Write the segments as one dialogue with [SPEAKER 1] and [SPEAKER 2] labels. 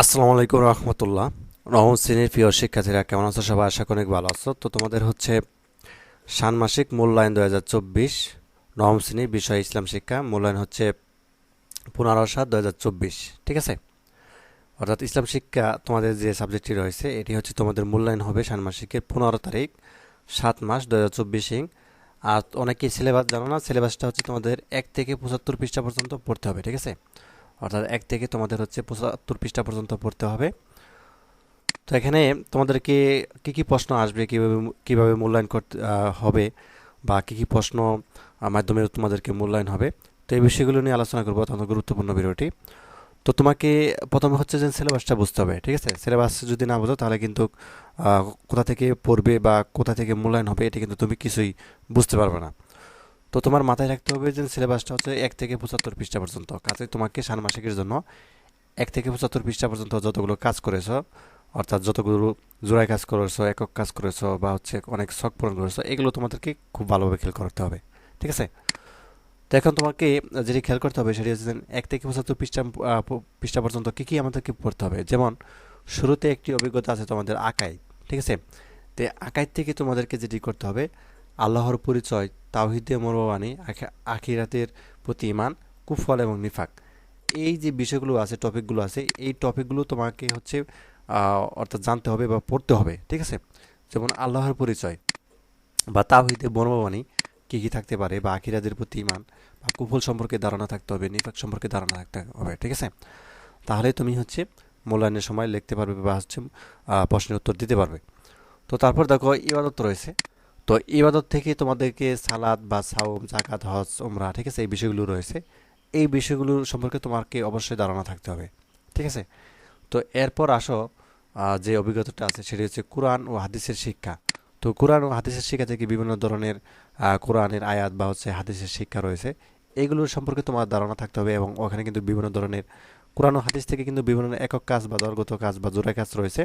[SPEAKER 1] আসসালামু আলাইকুম রহমতুল্লাহ। নবম শ্রেণির প্রিয় শিক্ষার্থীরা, কেমন আছো? সবাই আশা অনেক ভালো আছো। তো তোমাদের হচ্ছে ষান্মাসিক মূল্যায়ন দু হাজার চব্বিশ, নবম শ্রেণির বিষয় ইসলাম শিক্ষা, মূল্যায়ন হচ্ছে পনেরো সাত দু হাজার চব্বিশ, ঠিক আছে? অর্থাৎ ইসলাম শিক্ষা তোমাদের যে সাবজেক্টটি রয়েছে, এটি হচ্ছে তোমাদের মূল্যায়ন হবে ষান্মাসিকের পনেরো তারিখ, সাত মাস দু হাজার চব্বিশ। আর অনেকেই সিলেবাস জানো না সিলেবাসটা হচ্ছে তোমাদের এক থেকে পঁচাত্তর পৃষ্ঠা পর্যন্ত পড়তে হবে, ঠিক আছে? অর্থাৎ এক থেকে তোমাদের হচ্ছে পঁচাত্তর পৃষ্ঠা পর্যন্ত পড়তে হবে। তো এখানে তোমাদেরকে কী কী প্রশ্ন আসবে, কীভাবে কীভাবে মূল্যায়ন করতে হবে বা কী কী প্রশ্ন মাধ্যমে তোমাদেরকে মূল্যায়ন হবে, তো এই বিষয়গুলো নিয়ে আলোচনা করব অত্যন্ত গুরুত্বপূর্ণ ভিডিওটি। তো তোমাকে প্রথমে হচ্ছে যে সিলেবাসটা বুঝতে হবে, ঠিক আছে? সিলেবাস যদি না বোঝো তাহলে কিন্তু কোথা থেকে পড়বে বা কোথা থেকে মূল্যায়ন হবে এটা কিন্তু তুমি কিছুই বুঝতে পারবে না। তো তোমার মাথায় রাখতে হবে যে সিলেবাসটা হচ্ছে এক থেকে পঁচাত্তর পৃষ্ঠা পর্যন্ত। কাজে তোমাকে ষান্মাসিকের জন্য এক থেকে পঁচাত্তর পৃষ্ঠা পর্যন্ত যতগুলো কাজ করেছ, অর্থাৎ যতগুলো জোড়ায় কাজ করেছ, একক কাজ করেছ বা হচ্ছে অনেক শখ পূরণ করেছ, এগুলো তোমাদেরকে খুব ভালোভাবে খেয়াল করতে হবে। ঠিক আছে? তো এখন তোমাকে যেটি খেয়াল করতে হবে সেটি হচ্ছে এক থেকে পঁচাত্তর পৃষ্ঠা পৃষ্ঠা পর্যন্ত কী কী আমাদেরকে পড়তে হবে? যেমন শুরুতে একটি অভিজ্ঞতা আছে তোমাদের আকাই ঠিক আছে? তো আকাই থেকে তোমাদেরকে যেটি করতে হবে, আল্লাহর পরিচয় তাওহিদে মরবানি আখিরাতের প্রতি ইমান কুফল এবং নিফাক। এই যে বিষয়গুলো আছে, টপিকগুলো আছে, এই টপিকগুলো তোমাকে হচ্ছে অর্থাৎ জানতে হবে বা পড়তে হবে, ঠিক আছে? যেমন আল্লাহর পরিচয় বা তাওহিদে মরবানি কী কী থাকতে পারে বা আখিরাতের প্রতি ইমান বা কুফল সম্পর্কে ধারণা থাকতে হবে, নিফাক সম্পর্কে ধারণা থাকতে হবে, ঠিক আছে? তাহলে তুমি হচ্ছে মূল্যায়নের সময় লিখতে পারবে বা হচ্ছে প্রশ্নের উত্তর দিতে পারবে। তো তারপর দেখো ইবাদত রয়েছে। তো ইবাদত থেকে তোমাদেরকে সালাদ বা সাওম জাকাত হজ ওমরা ঠিক আছে, এই বিষয়গুলো রয়েছে। এই বিষয়গুলো সম্পর্কে তোমাকে অবশ্যই ধারণা থাকতে হবে, ঠিক আছে? তো এরপর আসো যে অভিজ্ঞতাটা আছে, সেটি হচ্ছে কোরআন ও হাদিসের শিক্ষা। তো কোরআন ও হাদিসের শিক্ষা থেকে বিভিন্ন ধরনের কোরআনের আয়াত বা হচ্ছে হাদিসের শিক্ষা রয়েছে। এগুলোর সম্পর্কে তোমার ধারণা থাকতে হবে এবং ওখানে কিন্তু বিভিন্ন ধরনের, কোরআন ও হাদিস থেকে কিন্তু বিভিন্ন একক কাজ বা দলগত কাজ বা জোড়া কাজ রয়েছে।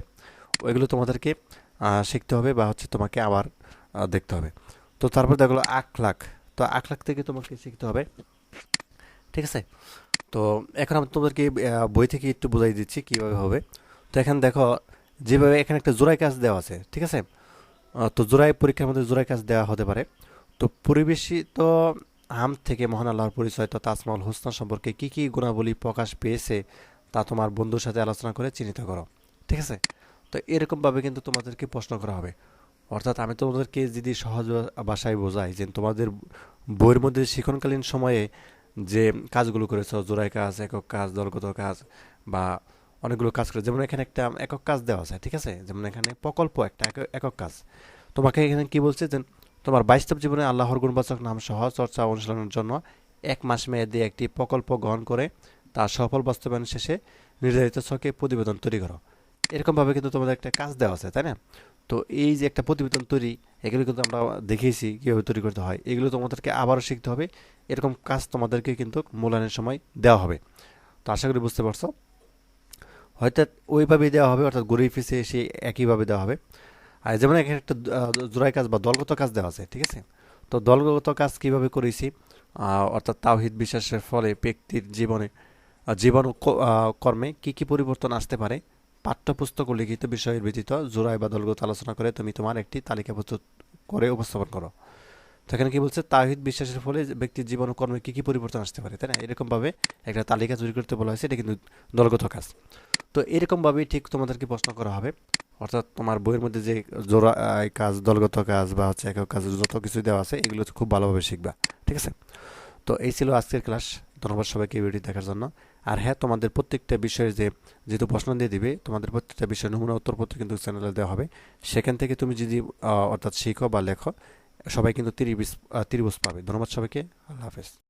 [SPEAKER 1] ওইগুলো তোমাদেরকে শিখতে হবে বা হচ্ছে তোমাকে আবার দেখতে হবে। তো তারপর দেখল আখলাখ তো আখলাখ থেকে তোমাকে শিখতে হবে। ঠিক আছে? তো এখন আমি তোমাদেরকে বই থেকে একটু বোঝাই দিচ্ছি কীভাবে হবে। তো এখানে দেখো, যেভাবে এখানে একটা জোড়াই কাজ দেওয়া আছে, ঠিক আছে? তো জোড়াই পরীক্ষার মধ্যে জোড়াই কাজ দেওয়া হতে পারে। তো পরিবেশিত আম থেকে মহান আল্লাহর পরিচয়, তো তাজমহল হোসনা সম্পর্কে কি কি গুণাবলী প্রকাশ পেয়েছে, তা তোমার বন্ধুর সাথে আলোচনা করে চিহ্নিত করো। ঠিক আছে? তো এরকমভাবে কিন্তু তোমাদেরকে প্রশ্ন করা হবে। অর্থাৎ আমি তোমাদেরকে যদি সহজ ভাষায় বোঝাই যে তোমাদের বইয়ের মধ্যে শিক্ষণকালীন সময়ে যে কাজগুলো করেছ জোড়াই কাজ, একক কাজ, দলগত কাজ বা অনেকগুলো কাজ করে যেমন এখানে একটা একক কাজ দেওয়া আছে, ঠিক আছে? যেমন এখানে প্রকল্প একটা একক- কাজ। তোমাকে এখানে কি বলছে যে তোমার বাস্তব জীবনে আল্লাহর গুণবাচক নাম সহ চর্চা অনুশীলনের জন্য এক মাস মেয়াদী একটি প্রকল্প গ্রহণ করে তার সফল বাস্তবায়ন শেষে নির্ধারিত ছকে প্রতিবেদন তৈরি করো। এরকমভাবে কিন্তু তোমাদের একটা কাজ দেওয়া আছে, তাই না? তো এই যে একটা প্রতিবেদন তৈরি, এগুলো কিন্তু আমরা দেখিয়েছি কীভাবে তৈরি করতে হয়। এগুলো তোমাদেরকে আবারও শিখতে হবে। এরকম কাজ তোমাদেরকে কিন্তু মূল্যায়নের সময় দেওয়া হবে। তো আশা করি বুঝতে পারছ। হয়তো ওইভাবেই দেওয়া হবে, অর্থাৎ গরিব ফিসে এসে একইভাবে দেওয়া হবে। আর যেমন এখানে একটা জোড়াই কাজ বা দলগত কাজ দেওয়া আছে, ঠিক আছে? তো দলগত কাজ কীভাবে করেছি? অর্থাৎ তাওহিদ বিশ্বাসের ফলে ব্যক্তির জীবনে জীবন কর্মে কি কি পরিবর্তন আসতে পারে? পাঠ্যপুস্তক লিখিত বিষয়ের ব্যতীত জোড়াই বা দলগত আলোচনা করে তুমি তোমার একটি তালিকা প্রস্তুত করে উপস্থাপন করো। তো এখানে কি বলছে? তাহিদ বিশ্বাসের ফলে ব্যক্তির জীবন কর্মে কী কী পরিবর্তন আসতে পারে, তাই না? এরকমভাবে একটা তালিকা তৈরি করতে বলা হয়েছে, এটা কিন্তু দলগত কাজ। তো এরকমভাবেই ঠিক তোমাদেরকে প্রশ্ন করা হবে। অর্থাৎ তোমার বইয়ের মধ্যে যে জোড়া কাজ, দলগত কাজ বা হচ্ছে একক কাজ যত কিছু দেওয়া আছে, এগুলো খুব ভালোভাবে শিখবা। ঠিক আছে? তো এই ছিল আজকের ক্লাস। ধন্যবাদ সবাইকে এই ভিডিওটি দেখার জন্য। আর হ্যাঁ তোমাদের প্রত্যেকটা বিষয়ে যে, যেহেতু প্রশ্ন দিয়ে দিবে, তোমাদের প্রত্যেকটা বিষয়ে নমুনা উত্তরপত্র কিন্তু চ্যানেলে দেওয়া হবে। সেখান থেকে তুমি যদি অর্থাৎ শিখো বা লেখো, সবাই কিন্তু তিরিশ তিরিবুস পাবে। ধন্যবাদ সবাইকে। আল্লাহ হাফেজ।